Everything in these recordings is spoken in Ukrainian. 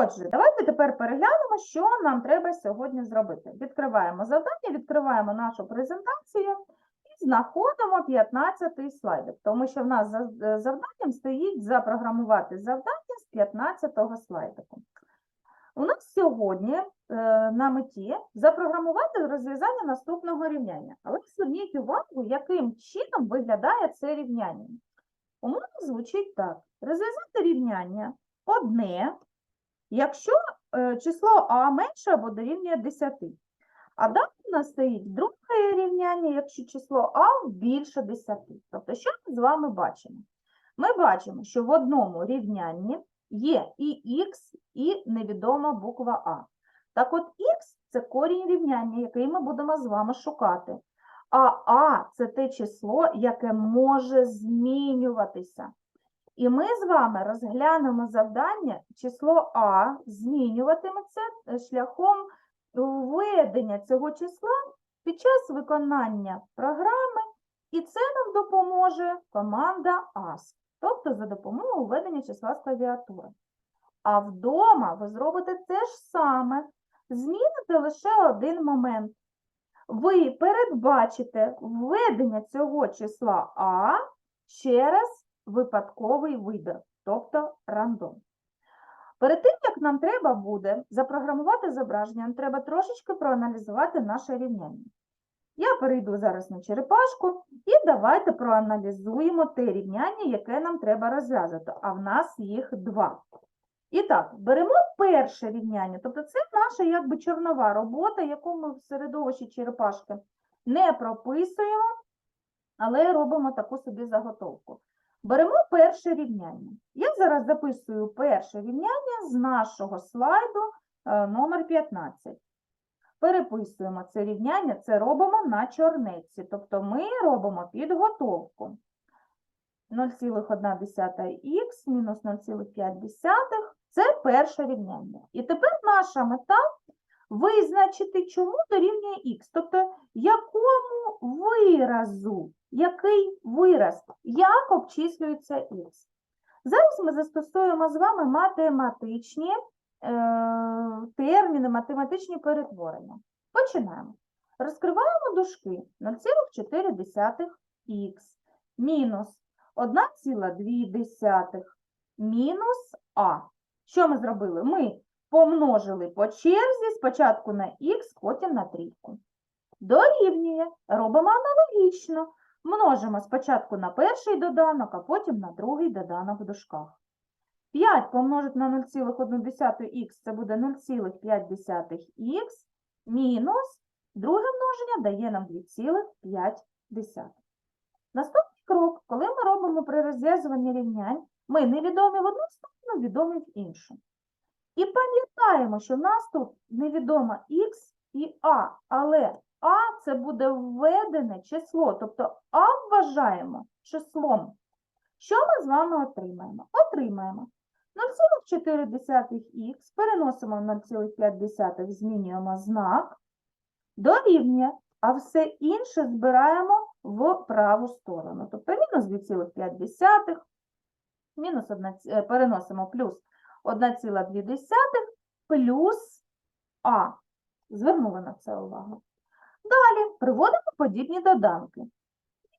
Отже, давайте тепер переглянемо, що нам треба сьогодні зробити. Відкриваємо завдання, відкриваємо нашу презентацію і знаходимо 15 слайдик, тому що в нас за е, завданням стоїть запрограмувати завдання з 15 слайдику. У нас сьогодні е, на меті запрограмувати розв'язання наступного рівняння. Але зверніть увагу, яким чином виглядає це рівняння. Умовно звучить так: розв'язати рівняння одне, якщо е, число а менше або дорівнює 10. А далі у нас стоїть друге рівняння, якщо число а більше 10. Тобто, що ми з вами бачимо? Ми бачимо, що в одному рівнянні є і х, і невідома буква А. Так от х – це корінь рівняння, який ми будемо з вами шукати. А А – це те число, яке може змінюватися. І ми з вами розглянемо завдання, число А змінюватиметься е, шляхом введення цього числа під час виконання програми, і це нам допоможе команда ASP, тобто за допомогою введення числа з клавіатури. А вдома ви зробите те ж саме, зміните лише один момент. Ви передбачите введення цього числа А через випадковий вибір, тобто рандом. Перед тим, як нам треба буде запрограмувати зображення, нам треба трошечки проаналізувати наше рівняння. Я перейду зараз на черепашку і давайте проаналізуємо те рівняння, яке нам треба розв'язати, а в нас їх два. І так, беремо перше рівняння, тобто це наша якби чорнова робота, яку ми в середовищі черепашки не прописуємо, але робимо таку собі заготовку. Беремо перше рівняння. Я зараз записую перше рівняння з нашого слайду е, номер 15. Переписуємо це рівняння, це робимо на чорнеці, тобто ми робимо підготовку. 0,1х мінус 0,5 це перше рівняння. І тепер наша мета визначити, чому дорівнює х, тобто якому виразу, який вираз, як обчислюється х. Зараз ми застосуємо з вами математичні е, терміни, математичні перетворення. Починаємо. Розкриваємо дужки 0,4х мінус 1,2 мінус а. Що ми зробили? Ми помножили по черзі спочатку на х, потім на трійку. Дорівнює. Робимо аналогічно. Множимо спочатку на перший доданок, а потім на другий доданок в дужках. 5 помножити на 0,1х це буде 0,5х мінус друге множення дає нам 2,5. Наступний крок, коли ми робимо при розв'язуванні рівнянь, ми невідомі в одну сторону, відомі в іншу. І пам'ятаємо, що в нас тут невідомо х і а, але а це буде введене число, тобто а вважаємо числом. Що ми з вами отримаємо? Отримаємо 0,4х, переносимо 0,5, змінюємо знак, дорівнює, а все інше збираємо в праву сторону. Тобто мінус 2,5, мінус 1, е, переносимо плюс 1,2 плюс А. Звернули на це увагу. Далі приводимо подібні доданки.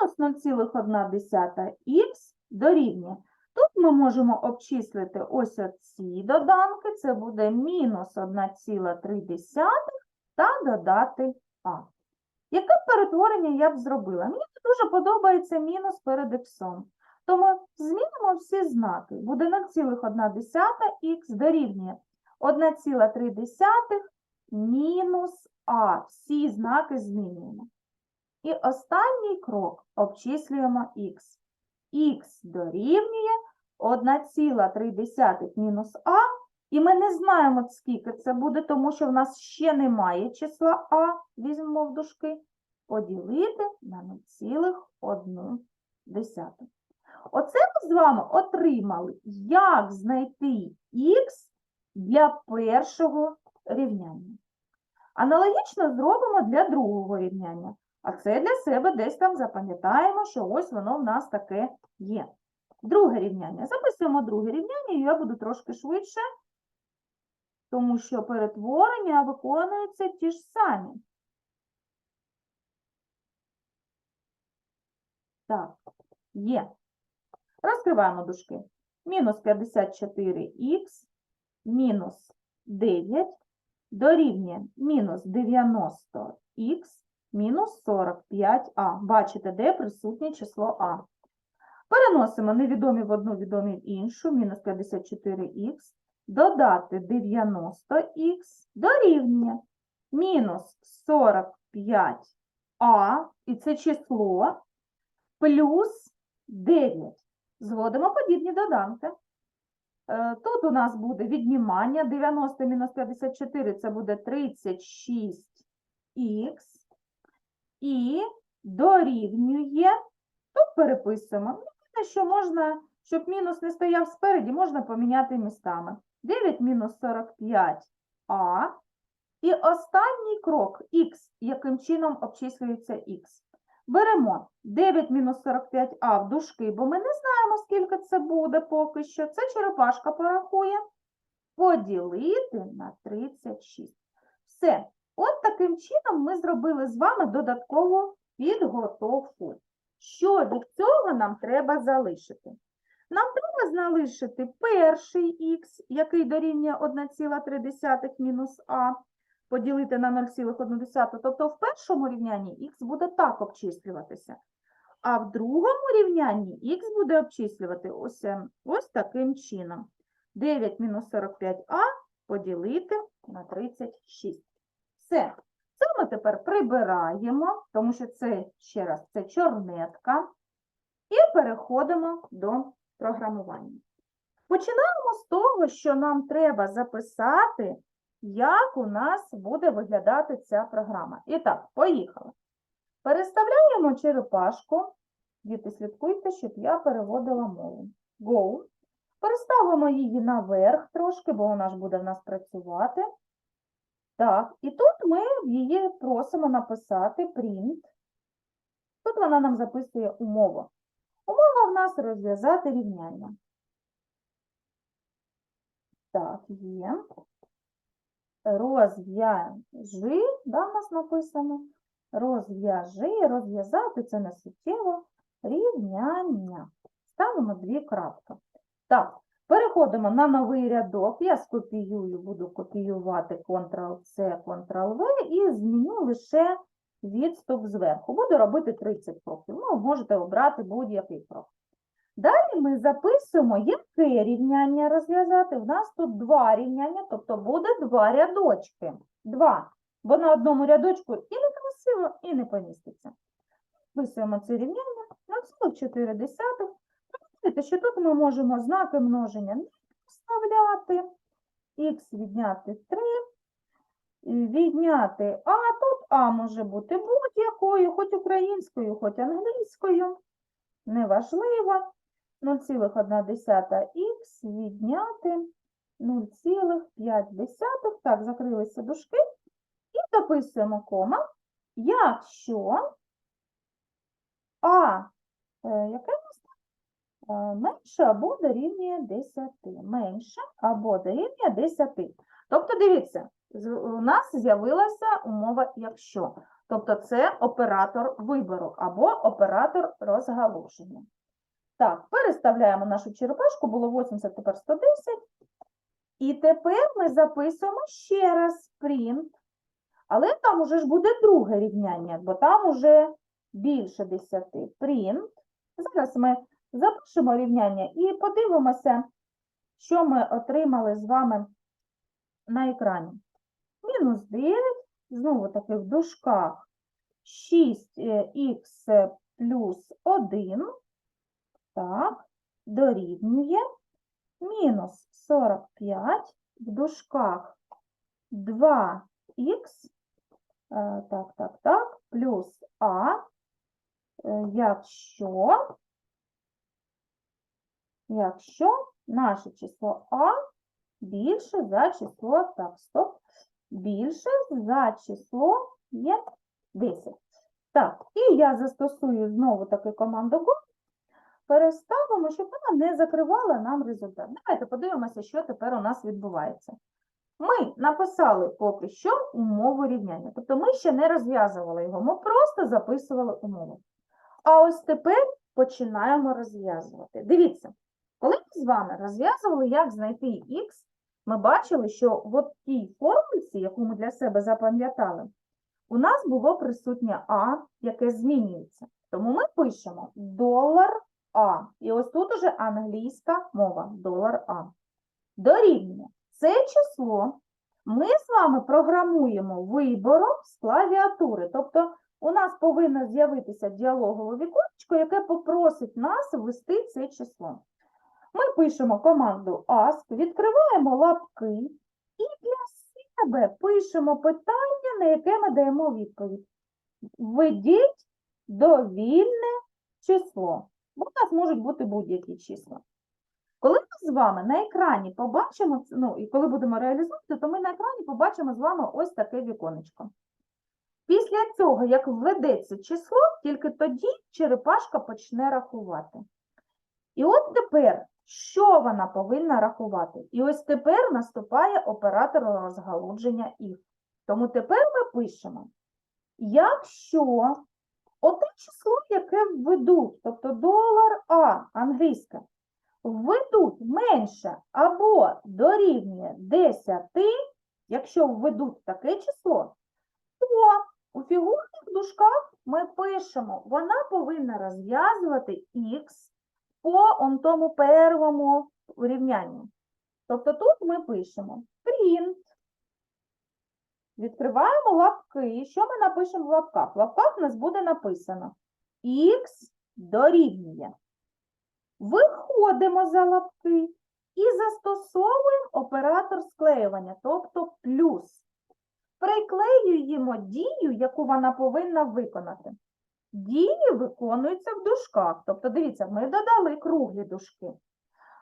Мінус 0,1х дорівнює. Тут ми можемо обчислити ось оці доданки, це буде мінус 1,3 та додати А. Яке перетворення я б зробила? Мені дуже подобається мінус перед іксом. Тому змінимо всі знаки. Буде 0,1х дорівнює 1,3 мінус А. Всі знаки змінюємо. І останній крок обчислюємо х. х дорівнює 1,3 мінус А. І ми не знаємо, скільки це буде, тому що в нас ще немає числа А, візьмемо в дужки, поділити на 0,1. Оце ми з вами отримали, як знайти х для першого рівняння. Аналогічно зробимо для другого рівняння. А це для себе десь там запам'ятаємо, що ось воно в нас таке є. Друге рівняння. Записуємо друге рівняння, і я буду трошки швидше тому що перетворення виконуються ті ж самі. Так, є. Розкриваємо дужки. Мінус 54х, мінус 9, дорівнює мінус 90х, мінус 45а. Бачите, де присутнє число а. Переносимо невідомі в одну, відомі в іншу, мінус 54х, додати 90х, дорівнює мінус 45а, і це число, плюс 9. Зводимо подібні доданки. Е, Тут у нас буде віднімання 90 мінус 54 це буде 36х і дорівнює, тут переписуємо, Ну, те, що можна, щоб мінус не стояв спереді, можна поміняти містами. 9 мінус 45а і останній крок х, яким чином обчислюється х. Беремо 9 мінус 45а в дужки, бо ми не знаємо, скільки це буде поки що. Це черепашка порахує. Поділити на 36. Все. От таким чином ми зробили з вами додаткову підготовку. Що від цього нам треба залишити? Нам треба залишити перший х, який дорівнює 1,3 мінус а, поділити на 0,1. Тобто в першому рівнянні х буде так обчислюватися. А в другому рівнянні х буде обчислювати ось, е, ось таким чином. 9 мінус 45а поділити на 36. Все. Це ми тепер прибираємо, тому що це, ще раз, це чорнетка. І переходимо до програмування. Починаємо з того, що нам треба записати, як у нас буде виглядати ця програма. І так, поїхали. Переставляємо черепашку. Діти, слідкуйте, щоб я переводила мову. Go. Переставимо її наверх трошки, бо вона ж буде в нас працювати. Так, і тут ми її просимо написати print. Тут вона нам записує умову. Умова в нас розв'язати рівняння. Так, є. Розв'яжи, да, в нас написано. Розв'яжи, розв'язати це не суттєво рівняння. Ставимо дві крапки. Так, переходимо на новий рядок. Я скопіюю, буду копіювати Ctrl-C, Ctrl-V і зміню лише відступ зверху. Буду робити 30 кроків. Ну, можете обрати будь-який крок. Далі ми записуємо, яке рівняння розв'язати. У нас тут два рівняння, тобто буде два рядочки. Два. Бо на одному рядочку і не красиво, і не поміститься. Вписуємо це рівняння на 0,4. Бачите, що тут ми можемо знаки множення не вставляти. Х відняти 3, відняти А. Тут А може бути будь-якою, хоч українською, хоч англійською. Неважливо. 0,1х відняти 0,5. Так, закрилися дужки. І дописуємо кома. Якщо А, е, яке у нас? Е, менше або дорівнює 10. Менше або дорівнює 10. Тобто, дивіться, у нас з'явилася умова якщо. Тобто це оператор вибору або оператор розгалуження. Так, переставляємо нашу черепашку, було 80, тепер 110. І тепер ми записуємо ще раз print. Але там уже ж буде друге рівняння, бо там уже більше 10. Print. Зараз ми запишемо рівняння і подивимося, що ми отримали з вами на екрані. Мінус 9, знову таки в дужках 6х плюс 1, так, дорівнює мінус 45 в дужках. 2х, е, так, так, так, плюс а, е, якщо, якщо наше число а більше за число, так, стоп, більше за число є 10. Так, і я застосую знову таки команду Go, переставимо, щоб вона не закривала нам результат. Давайте подивимося, що тепер у нас відбувається. Ми написали поки що умову рівняння. Тобто ми ще не розв'язували його, ми просто записували умову. А ось тепер починаємо розв'язувати. Дивіться, коли ми з вами розв'язували, як знайти х, ми бачили, що в тій формульці, яку ми для себе запам'ятали, у нас було присутнє А, яке змінюється. Тому ми пишемо долар А. І ось тут уже англійська мова долар А. Дорівнює. Це число ми з вами програмуємо вибором з клавіатури. Тобто у нас повинно з'явитися діалогове віконечко, яке попросить нас ввести це число. Ми пишемо команду ASK, відкриваємо лапки і для себе пишемо питання, на яке ми даємо відповідь. Введіть довільне число, бо у нас можуть бути будь-які числа. Коли ми з вами на екрані побачимо, ну і коли будемо реалізовувати, то ми на екрані побачимо з вами ось таке віконечко. Після цього, як введеться число, тільки тоді черепашка почне рахувати. І от тепер, що вона повинна рахувати? І ось тепер наступає оператор розгалудження if. Тому тепер ми пишемо, якщо оте число, яке введуть, тобто долар А англійське, введуть менше або дорівнює 10, якщо введуть таке число, то у фігурних дужках ми пишемо, вона повинна розв'язувати х по он тому первому рівнянню. Тобто тут ми пишемо print, відкриваємо лапки. Що ми напишемо в лапках? В лапках у нас буде написано х дорівнює. Виходимо за лапки і застосовуємо оператор склеювання, тобто плюс. Приклеюємо дію, яку вона повинна виконати. Дії виконуються в дужках. Тобто, дивіться, ми додали круглі дужки.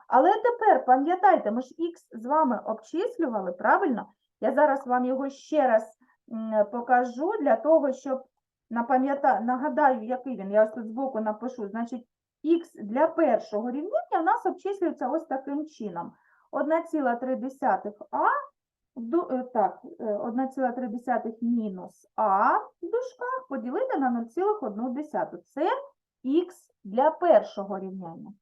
Але тепер пам'ятайте, ми ж х з вами обчислювали, правильно? Я зараз вам його ще раз покажу для того, щоб нагадаю, який він. Я ось тут збоку напишу. Значить, х для першого рівняння у нас обчислюється ось таким чином. 1,3 а, в е, так, е, 1,3 мінус а в дужках поділити на 0,1. Це х для першого рівняння.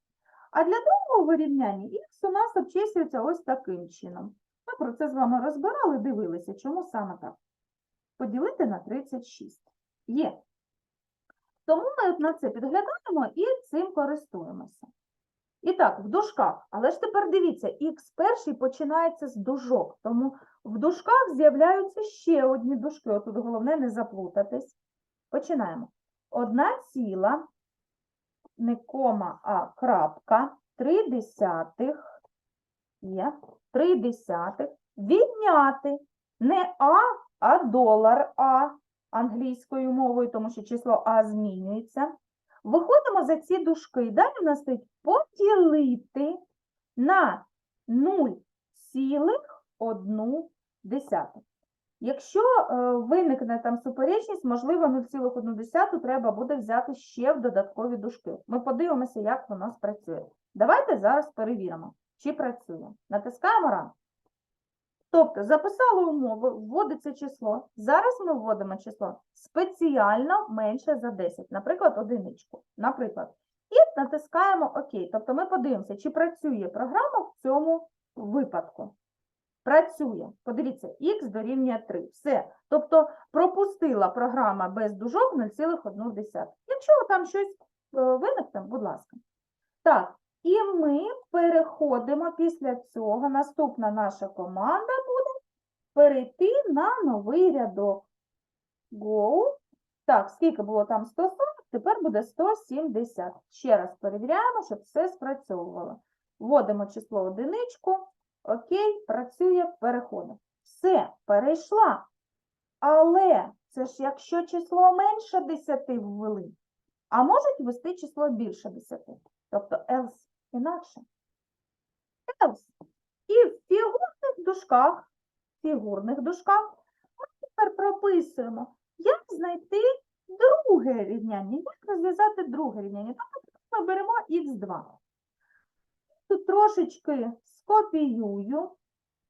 А для другого рівняння х у нас обчислюється ось таким чином. Ми про це з вами розбирали, дивилися, чому саме так. Поділити на 36. Є. Тому ми на це підглядаємо і цим користуємося. І так, в дужках. Але ж тепер дивіться, х перший починається з дужок, тому в дужках з'являються ще одні дужки. Отут головне не заплутатись. Починаємо. Одна ціла, не кома, а крапка, три десятих, є, три десятих, відняти не а, а долар а англійською мовою, тому що число а змінюється. Виходимо за ці дужки. Далі в нас стоїть поділити на 0,1. Якщо е, виникне там суперечність, можливо, 0,1 треба буде взяти ще в додаткові дужки. Ми подивимося, як воно спрацює. Давайте зараз перевіримо, чи працює. Натискаємо ран. Тобто записали умови, вводиться число. Зараз ми вводимо число спеціально менше за 10, наприклад, одиничку. Наприклад. І натискаємо ОК. Тобто ми подивимося, чи працює програма в цьому випадку. Працює. Подивіться, х дорівнює 3. Все. Тобто пропустила програма без дужок 0,1. Якщо там щось е, виникне, будь ласка. Так, і ми переходимо після цього. Наступна наша команда буде перейти на новий рядок. Go. Так, скільки було там 140, тепер буде 170. Ще раз перевіряємо, щоб все спрацьовувало. Вводимо число одиничку. Окей, працює, переходимо. Все, перейшла. Але це ж якщо число менше 10 ввели, а можуть ввести число більше 10. Тобто else інакше. Else. І в фігурних дужках, фігурних дужках ми тепер прописуємо, як знайти друге рівняння, як розв'язати друге рівняння. Тобто ми беремо х2. Тут трошечки скопіюю,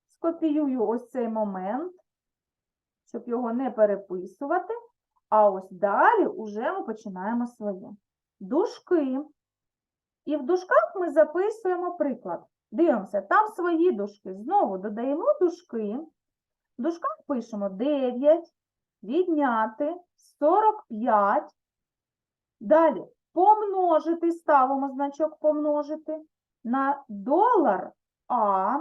скопіюю ось цей момент, щоб його не переписувати. А ось далі уже ми починаємо своє. Дужки. І в дужках ми записуємо приклад. Дивимося, там свої дужки. Знову додаємо дужки. В дужках пишемо 9, відняти 45. Далі помножити, ставимо значок помножити на долар А.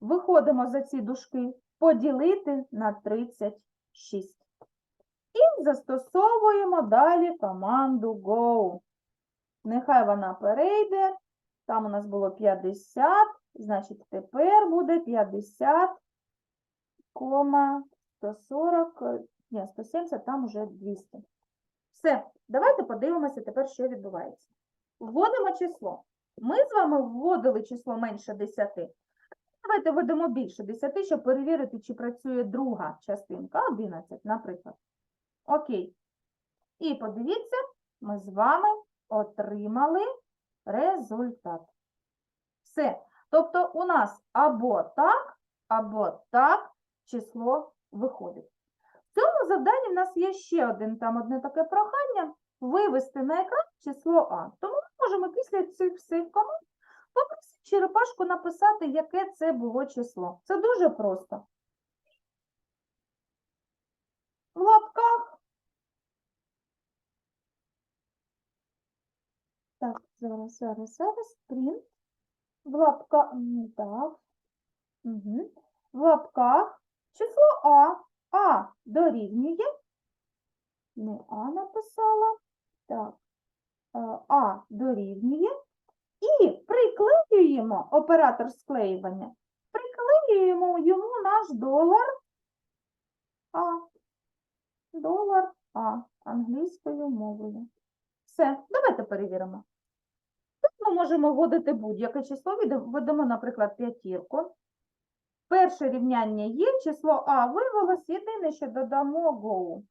Виходимо за ці дужки, поділити на 36. І застосовуємо далі команду Go. Нехай вона перейде. Там у нас було 50, значить тепер буде 50, 140, е, ні, 170, там уже 200. Все, давайте подивимося тепер, що відбувається. Вводимо число. Ми з вами вводили число менше 10. Давайте введемо більше 10, щоб перевірити, чи працює друга частинка, 11, наприклад. Окей. І подивіться, ми з вами отримали результат. Все. Тобто у нас або так, або так число виходить. В цьому завданні в нас є ще один, там одне таке прохання вивести на екран число А. Тому ми можемо після цих всіх команд попросити черепашку написати, яке це було число. Це дуже просто. В лапках. Так, зараз, зараз, зараз. Print. В лапках. Так. Угу. В лапках число А. А дорівнює. Не А написала. Так. е, А дорівнює. І приклеюємо оператор склеювання. Приклеюємо йому наш долар А. Долар А англійською мовою. Все, давайте перевіримо. Ми можемо вводити будь-яке число, введемо, наприклад, п'ятірку. Перше рівняння є, число А вивелось, єдине, що додамо Go.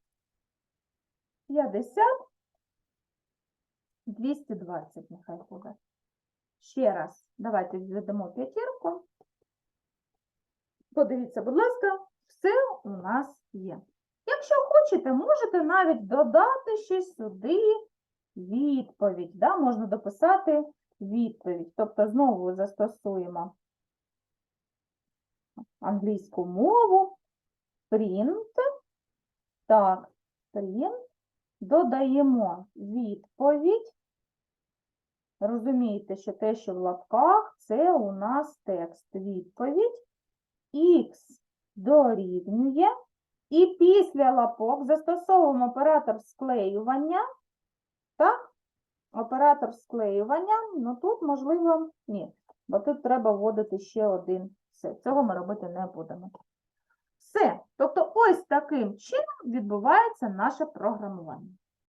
50, 220 нехай буде. Ще раз, давайте введемо п'ятірку. Подивіться, будь ласка, все у нас є. Якщо хочете, можете навіть додати ще сюди відповідь. Да? Можна дописати відповідь. Тобто знову застосуємо англійську мову. Print. Так, print. Додаємо відповідь. Розумієте, що те, що в лапках, це у нас текст відповідь. Х дорівнює. І після лапок застосовуємо оператор склеювання. Так? Оператор склеювання. Ну тут, можливо, ні. Бо тут треба вводити ще один. Все, цього ми робити не будемо. Все. Тобто, ось таким чином відбувається наше програмування.